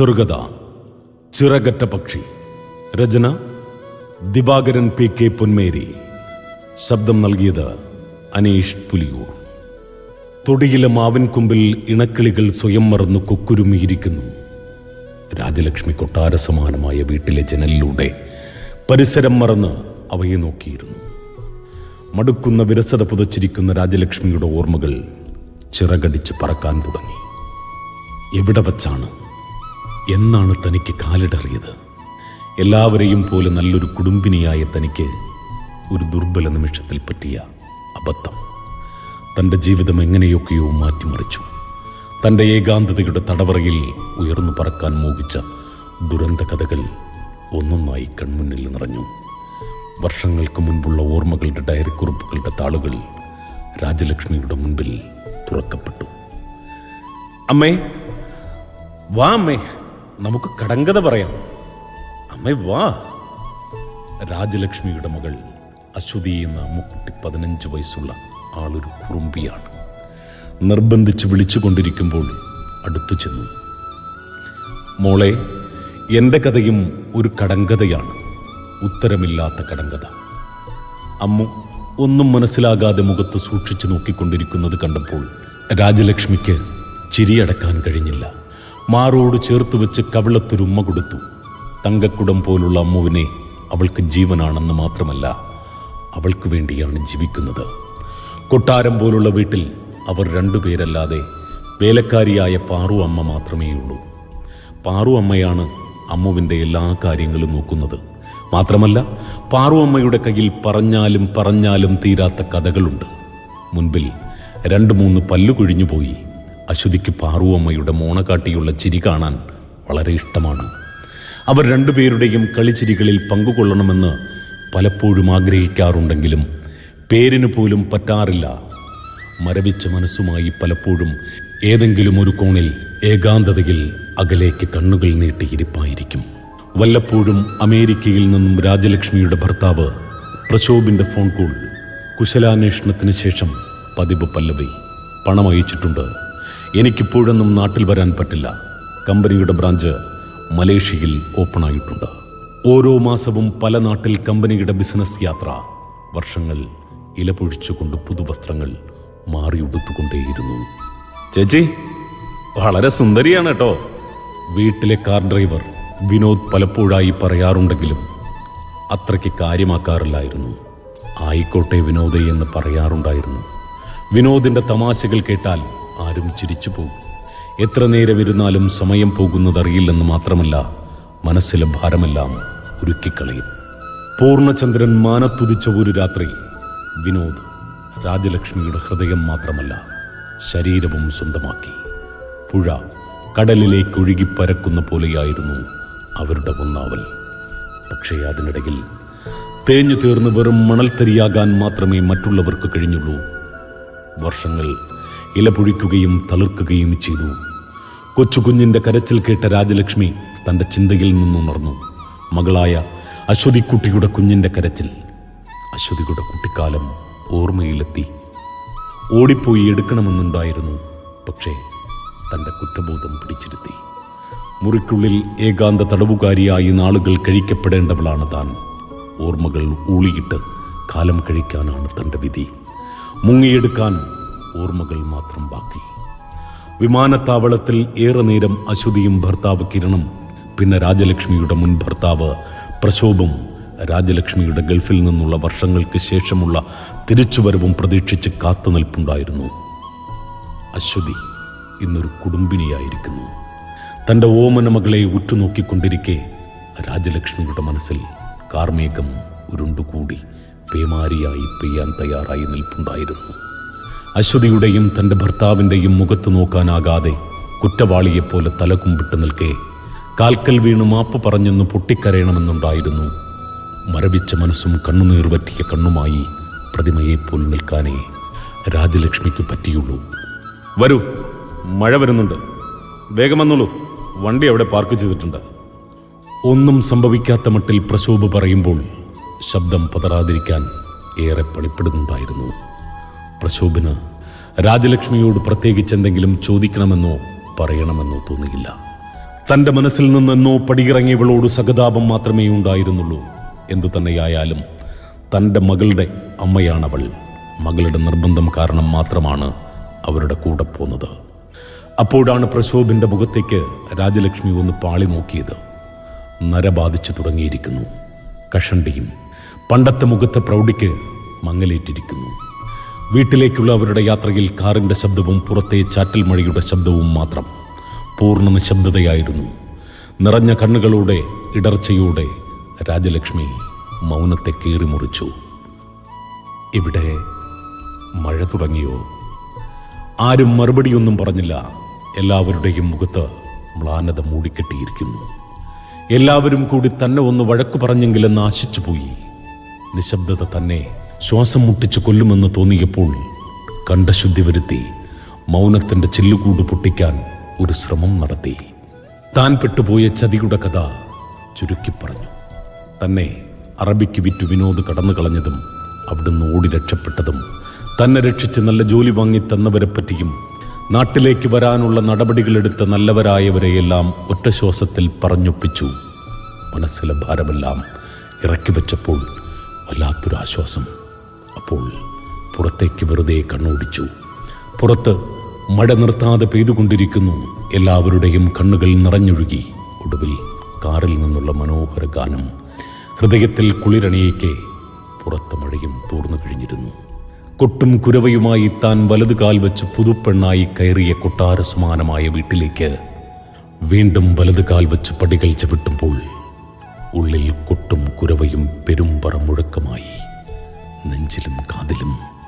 ചെറുകഥ ചിറകറ്റ പക്ഷി. രചന ദിവാകരൻ പി കെ പൊന്മേരി. ശബ്ദം നൽകിയത് അനീഷ് പുലിയൂർ. തൊടിയിലെ മാവിൻ കൊമ്പിൽ ഇണക്കിളികൾ സ്വയം മറന്ന് കൊക്കുരുമിയിരിക്കുന്നു. രാജലക്ഷ്മി കൊട്ടാര സമാനമായ വീട്ടിലെ ജനലിലൂടെ പരിസരം മറന്ന് അവയെ നോക്കിയിരുന്നു. മടുക്കുന്ന വിരസത പുതച്ചിരിക്കുന്ന രാജലക്ഷ്മിയുടെ ഓർമ്മകൾ ചിറകടിച്ച് പറക്കാൻ തുടങ്ങി. എവിടെ വച്ചാണ് എന്നാണ് തനിക്ക് കാലിടറിയത്. എല്ലാവരെയും പോലെ നല്ലൊരു കുടുംബിനിയായ തനിക്ക് ഒരു ദുർബല നിമിഷത്തിൽ പറ്റിയ അബദ്ധം. തന്റെ ജീവിതം എങ്ങനെയൊക്കെയോ മാറ്റിമറിച്ചു. തന്റെ ഏകാന്തതയുടെ തടവറയിൽ ഉയർന്നു പറക്കാൻ മോഹിച്ച ദുരന്ത കഥകൾ ഒന്നൊന്നായി കൺമുന്നിൽ നിറഞ്ഞു. വർഷങ്ങൾക്ക് മുൻപുള്ള ഓർമ്മകളുടെ ഡയറി കുറിപ്പുകളുടെ താളുകൾ രാജലക്ഷ്മിയുടെ മുൻപിൽ തുറക്കപ്പെട്ടു. അമ്മേ വാ അമ്മേ. നമുക്ക് കടങ്കഥ പറയാം. അമ്മേ വാ. രാജലക്ഷ്മിയുടെ മകൾ അശ്വതി എന്ന അമ്മുക്കുട്ടി പതിനഞ്ച് വയസ്സുള്ള ആളൊരു കുറുമ്പിയാണ്. നിർബന്ധിച്ച് വിളിച്ചുകൊണ്ടിരിക്കുമ്പോൾ അടുത്തു ചെന്നു. മോളെ എന്റെ കഥയും ഒരു കടങ്കഥയാണ്. ഉത്തരമില്ലാത്ത കടങ്കഥ. അമ്മു ഒന്നും മനസ്സിലാകാതെ മുഖത്ത് സൂക്ഷിച്ചു നോക്കിക്കൊണ്ടിരിക്കുന്നത് കണ്ടപ്പോൾ രാജലക്ഷ്മിക്ക് ചിരിയടക്കാൻ കഴിഞ്ഞില്ല. മാറോട് ചേർത്ത് വെച്ച് കവിളത്തൊരുമ്മ കൊടുത്തു. തങ്കക്കുടം പോലുള്ള അമ്മുവിനെ അവൾക്ക് ജീവനാണെന്ന് മാത്രമല്ല അവൾക്ക് വേണ്ടിയാണ് ജീവിക്കുന്നത്. കൊട്ടാരം പോലുള്ള വീട്ടിൽ അവർ രണ്ടുപേരല്ലാതെ വേലക്കാരിയായ പാറു അമ്മ മാത്രമേയുള്ളൂ. പാറു അമ്മയാണ് അമ്മുവിന്റെ എല്ലാ കാര്യങ്ങളും നോക്കുന്നത്. മാത്രമല്ല പാറു അമ്മയുടെ കയ്യിൽ പറഞ്ഞാലും പറഞ്ഞാലും തീരാത്ത കഥകളുണ്ട്. മുൻപിൽ രണ്ട് മൂന്ന് പല്ലു കൊഴിഞ്ഞുപോയി. അശ്വതിക്ക് പാറുവമ്മയുടെ മോണക്കാട്ടിയുള്ള ചിരി കാണാൻ വളരെ ഇഷ്ടമാണ്. അവർ രണ്ടുപേരുടെയും കളിച്ചിരികളിൽ പങ്കുകൊള്ളണമെന്ന് പലപ്പോഴും ആഗ്രഹിക്കാറുണ്ടെങ്കിലും പേരിന് പോലും പറ്റാറില്ല. മരവിച്ച മനസ്സുമായി പലപ്പോഴും ഏതെങ്കിലും ഒരു കോണിൽ ഏകാന്തതയിൽ അകലേക്ക് കണ്ണുകൾ നീട്ടിയിരിപ്പായിരിക്കും വല്ലപ്പോഴും അമേരിക്കയിൽ നിന്നും രാജലക്ഷ്മിയുടെ ഭർത്താവ് പ്രശോഭിന്റെ ഫോൺ കോൾ കുശലാന്വേഷണത്തിന് ശേഷം പതിവ് പല്ലവി പണം അയച്ചിട്ടുണ്ട് എനിക്കിപ്പോഴൊന്നും നാട്ടിൽ വരാൻ പറ്റില്ല. കമ്പനിയുടെ ബ്രാഞ്ച് മലേഷ്യയിൽ ഓപ്പൺ ആയിട്ടുണ്ട്. ഓരോ മാസവും പല നാട്ടിൽ കമ്പനിയുടെ ബിസിനസ് യാത്ര. വർഷങ്ങൾ ഇലപൊഴിച്ചുകൊണ്ട് പുതുവസ്ത്രങ്ങൾ മാറിയുടുത്തുകൊണ്ടേയിരുന്നു ചേച്ചി വളരെ സുന്ദരിയാണ് കേട്ടോ വീട്ടിലെ കാർ ഡ്രൈവർ വിനോദ് പലപ്പോഴായി പറയാറുണ്ടെങ്കിലും അത്രയ്ക്ക് കാര്യമാക്കാറില്ലായിരുന്നു. ആയിക്കോട്ടെ വിനോദേ എന്ന് പറയാറുണ്ടായിരുന്നു. വിനോദിന്റെ തമാശകൾ കേട്ടാൽ ആരും ചിരിച്ചു പോകും. എത്ര നേരം ഇരുന്നാലും സമയം പോകുന്നതറിയില്ലെന്ന് മാത്രമല്ല മനസ്സിലെ ഭാരമെല്ലാം ഉരുക്കിക്കളയും. പൂർണചന്ദ്രൻ മാനത്തുതിച്ച ഒരു രാത്രി വിനോദ് രാജലക്ഷ്മിയുടെ ഹൃദയം മാത്രമല്ല ശരീരവും സ്വന്തമാക്കി. പുഴ കടലിലേക്ക് ഒഴുകി പരക്കുന്ന പോലെയായിരുന്നു അവരുടെ ഒന്നാവൽ. പക്ഷേ അതിനിടയിൽ തേഞ്ഞു തീർന്ന് വെറും മണൽത്തരിയാകാൻ മാത്രമേ മറ്റുള്ളവർക്ക് കഴിഞ്ഞുള്ളൂ. വർഷങ്ങൾ ഇലപൊഴിക്കുകയും തളിർക്കുകയും ചെയ്തു. കൊച്ചുകുഞ്ഞിന്റെ കരച്ചിൽ കേട്ട രാജലക്ഷ്മി തന്റെ ചിന്തയിൽ നിന്നുണർന്നു. മകളായ അശ്വതിക്കുട്ടിയുടെ കുഞ്ഞിന്റെ കരച്ചിൽ. അശ്വതിയുടെ കുട്ടിക്കാലം ഓർമ്മയിലെത്തി. ഓടിപ്പോയി എടുക്കണമെന്നുണ്ടായിരുന്നു. പക്ഷേ തന്റെ കുറ്റബോധം പിടിച്ചിരുത്തി. മുറിക്കുള്ളിൽ ഏകാന്ത തടവുകാരിയായി നാളുകൾ കഴിക്കപ്പെടേണ്ടവളാണ് താൻ. ഓർമ്മകൾ ഊളിയിട്ട് കാലം കഴിക്കാനാണ് തന്റെ വിധി. മുങ്ങിയെടുക്കാൻ ഓർമ്മകൾ മാത്രം ബാക്കി. വിമാനത്താവളത്തിൽ ഏറെ നേരം അശ്വതിയും ഭർത്താവ് കിരണും പിന്നെ രാജലക്ഷ്മിയുടെ മുൻ ഭർത്താവ് പ്രശോഭും രാജലക്ഷ്മിയുടെ ഗൾഫിൽ നിന്നുള്ള വർഷങ്ങൾക്ക് ശേഷമുള്ള തിരിച്ചുവരവും പ്രതീക്ഷിച്ച് കാത്തുനിൽപ്പുണ്ടായിരുന്നു. അശ്വതി ഇന്നൊരു കുടുംബിനിയായിരിക്കുന്നു. തന്റെ ഓമന മകളെ ഉറ്റുനോക്കിക്കൊണ്ടിരിക്കെ രാജലക്ഷ്മിയുടെ മനസ്സിൽ കാർമേഘം ഉരുണ്ടുകൂടി പേമാരിയായി പെയ്യാൻ തയ്യാറായി നിൽപ്പുണ്ടായിരുന്നു. അശ്വതിയുടെയും തന്റെ ഭർത്താവിന്റെയും മുഖത്ത് നോക്കാനാകാതെ കുറ്റവാളിയെപ്പോലെ തലകുമ്പിട്ട് നിൽക്കേ. കാൽക്കൽ വീണു മാപ്പ് പറഞ്ഞെന്ന് പൊട്ടിക്കരയണമെന്നുണ്ടായിരുന്നു. മരവിച്ച മനസ്സും കണ്ണുനീർ പറ്റിയ കണ്ണുമായി പ്രതിമയെപ്പോൽ നിൽക്കാനേ രാജലക്ഷ്മിക്ക് പറ്റിയുള്ളൂ. വരൂ മഴ വരുന്നുണ്ട്. വേഗം വന്നോളൂ വണ്ടി അവിടെ പാർക്ക് ചെയ്തിട്ടുണ്ട്. ഒന്നും സംഭവിക്കാത്ത മട്ടിൽ പ്രശോഭ പറയുമ്പോൾ ശബ്ദം പതരാതിരിക്കാൻ ഏറെ പണിപ്പെടുന്നുണ്ടായിരുന്നു. പ്രശോഭിന്. രാജലക്ഷ്മിയോട് പ്രത്യേകിച്ച് എന്തെങ്കിലും ചോദിക്കണമെന്നോ പറയണമെന്നോ തോന്നിയില്ല തന്റെ മനസ്സിൽ നിന്നെന്നോ പടിയിറങ്ങിയവളോട് സഹതാപം മാത്രമേ ഉണ്ടായിരുന്നുള്ളൂ. എന്തു തന്നെയായാലും തന്റെ മകളുടെ അമ്മയാണവൾ. മകളുടെ നിർബന്ധം കാരണം മാത്രമാണ് അവരുടെ കൂടെ പോന്നത്. അപ്പോഴാണ് പ്രശോഭിന്റെ മുഖത്തേക്ക് രാജലക്ഷ്മി ഒന്ന് പാളി നോക്കിയത്. നര ബാധിച്ചു തുടങ്ങിയിരിക്കുന്നു. കഷണ്ടിയും പണ്ടത്തെ മുഖത്തെ പ്രൗഢിക്ക് മങ്ങലേറ്റിരിക്കുന്നു. വീട്ടിലേക്കുള്ള അവരുടെ യാത്രയിൽ കാറിന്റെ ശബ്ദവും പുറത്തെ ചാറ്റൽ മഴയുടെ ശബ്ദവും മാത്രം. പൂർണ നിശബ്ദതയായിരുന്നു. നിറഞ്ഞ കണ്ണുകളോടെ ഇടർച്ചയോടെ രാജലക്ഷ്മി മൗനത്തെ കീറി മുറിച്ചു ഇവിടെ മഴ തുടങ്ങിയോ? ആരും മറുപടിയൊന്നും പറഞ്ഞില്ല. എല്ലാവരുടെയും മുഖത്ത് മ്ലാനത മൂടിക്കെട്ടിയിരിക്കുന്നു. എല്ലാവരും കൂടി തന്നെ ഒന്ന് വഴക്കു പറഞ്ഞെങ്കിലെന്ന് ആശിച്ചുപോയി. നിശബ്ദത തന്നെ ശ്വാസം മുട്ടിച്ച് കൊല്ലുമെന്ന് തോന്നിയപ്പോൾ കണ്ഠശുദ്ധി വരുത്തി മൗനത്തിന്റെ ചില്ലുകൂട് പൊട്ടിക്കാൻ ഒരു ശ്രമം നടത്തി. താൻ പെട്ടുപോയ ചതിയുടെ കഥ ചുരുക്കി പറഞ്ഞു. തന്നെ അറബിക്ക് വിറ്റു വിനോദ് കടന്നു കളഞ്ഞതും അവിടുന്ന് ഓടി രക്ഷപ്പെട്ടതും തന്നെ രക്ഷിച്ച് നല്ല ജോലി വാങ്ങി തന്നവരെ പറ്റിയും നാട്ടിലേക്ക് വരാനുള്ള നടപടികളെടുത്ത നല്ലവരായവരെയെല്ലാം ഒറ്റ ശ്വാസത്തിൽ പറഞ്ഞൊപ്പിച്ചു. മനസ്സിലെ ഭാരമെല്ലാം ഇറക്കി വെച്ചപ്പോൾ വല്ലാത്തൊരാശ്വാസം. അപ്പോൾ പുറത്തേക്ക് വെറുതെ കണ്ണോടിച്ചു. പുറത്ത് മഴ നിർത്താതെ പെയ്തുകൊണ്ടിരിക്കുന്നു എല്ലാവരുടെയും കണ്ണുകൾ നിറഞ്ഞൊഴുകി. ഒടുവിൽ കാറിൽ നിന്നുള്ള മനോഹര ഗാനം ഹൃദയത്തിൽ കുളിരണിയേക്ക് പുറത്ത് മഴയും തൂർന്നു കഴിഞ്ഞിരുന്നു. കൊട്ടും കുരവയുമായി താൻ വലതു കാൽ വെച്ച് പുതുപ്പെണ്ണായി കയറിയ കൊട്ടാര സമാനമായ വീട്ടിലേക്ക് വീണ്ടും വലതു കാൽ വെച്ച് പടികൾ ചവിട്ടുമ്പോൾ ഉള്ളിൽ കൊട്ടും കുരവയും പെരുമ്പറ മുഴക്കമായി. നെഞ്ചിലും കാതിലും